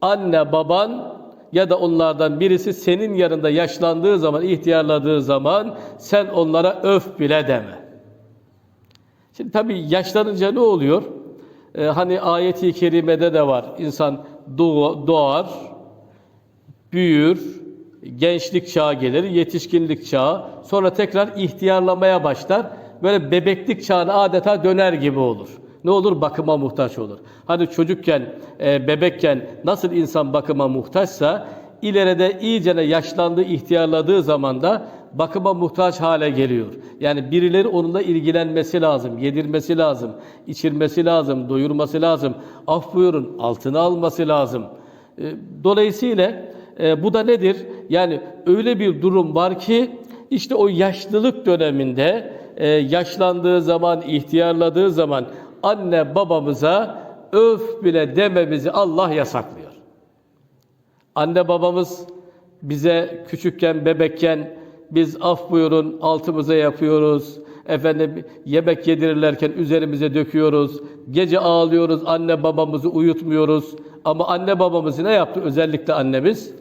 Anne baban ya da onlardan birisi senin yanında yaşlandığı zaman, ihtiyarladığı zaman sen onlara öf bile deme. Şimdi tabii yaşlanınca ne oluyor? Ee, hani ayeti kerimede de var. İnsan doğ- doğar, büyür, gençlik çağı gelir, yetişkinlik çağı, sonra tekrar ihtiyarlamaya başlar. Böyle bebeklik çağına adeta döner gibi olur. Ne olur? Bakıma muhtaç olur. Hani çocukken, e, bebekken nasıl insan bakıma muhtaçsa, ileride iyicene yaşlandığı, ihtiyarladığı zaman da bakıma muhtaç hale geliyor. Yani birileri onunla ilgilenmesi lazım, yedirmesi lazım, içirmesi lazım, doyurması lazım. Af buyurun, altına alması lazım. E, Dolayısıyla e, bu da nedir? Yani öyle bir durum var ki işte o yaşlılık döneminde e, yaşlandığı zaman, ihtiyarladığı zaman anne babamıza öf bile dememizi Allah yasaklıyor. Anne babamız bize küçükken, bebekken biz af buyurun altımıza yapıyoruz. Efendim yemek yedirirlerken üzerimize döküyoruz. Gece ağlıyoruz, anne babamızı uyutmuyoruz. Ama anne babamız ne yaptı? Özellikle annemiz.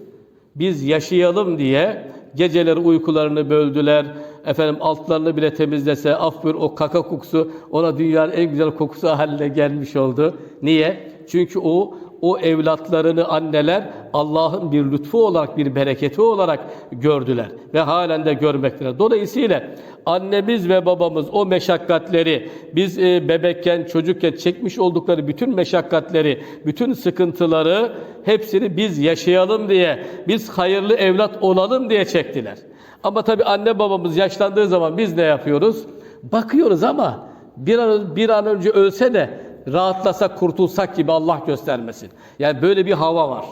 Biz yaşayalım diye geceleri uykularını böldüler. Efendim altlarını bile temizlese, af buyur o kaka kokusu ona dünyanın en güzel kokusu haline gelmiş oldu. Niye? Çünkü o o evlatlarını anneler Allah'ın bir lütfu olarak, bir bereketi olarak gördüler ve halen de görmektedir. Dolayısıyla annemiz ve babamız o meşakkatleri, biz e, bebekken, çocukken çekmiş oldukları bütün meşakkatleri, bütün sıkıntıları hepsini biz yaşayalım diye, biz hayırlı evlat olalım diye çektiler. Ama tabii anne babamız yaşlandığı zaman biz ne yapıyoruz? Bakıyoruz ama bir an, bir an önce ölse de rahatlasak, kurtulsak gibi Allah göstermesin. Yani böyle bir hava var.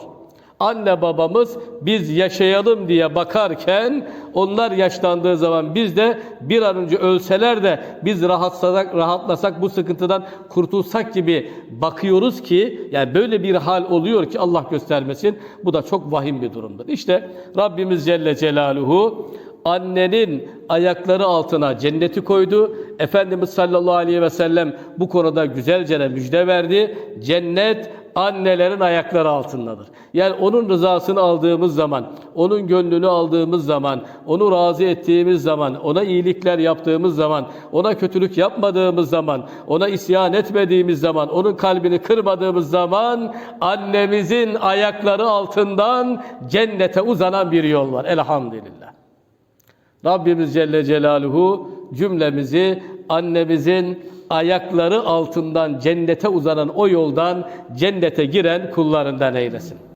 Anne babamız biz yaşayalım diye bakarken onlar yaşlandığı zaman biz de bir an önce ölseler de biz rahatlasak, rahatlasak bu sıkıntıdan kurtulsak gibi bakıyoruz ki yani böyle bir hal oluyor ki Allah göstermesin. Bu da çok vahim bir durumdur. İşte Rabbimiz Celle Celaluhu annenin ayakları altına cenneti koydu. Efendimiz sallallahu aleyhi ve sellem bu konuda güzelce müjde verdi. Cennet annelerin ayakları altındadır. Yani onun rızasını aldığımız zaman, onun gönlünü aldığımız zaman, onu razı ettiğimiz zaman, ona iyilikler yaptığımız zaman, ona kötülük yapmadığımız zaman, ona isyan etmediğimiz zaman, onun kalbini kırmadığımız zaman annemizin ayakları altından cennete uzanan bir yol var. Elhamdülillah. Rabbimiz Celle Celaluhu cümlemizi annemizin ayakları altından cennete uzanan o yoldan cennete giren kullarından eylesin.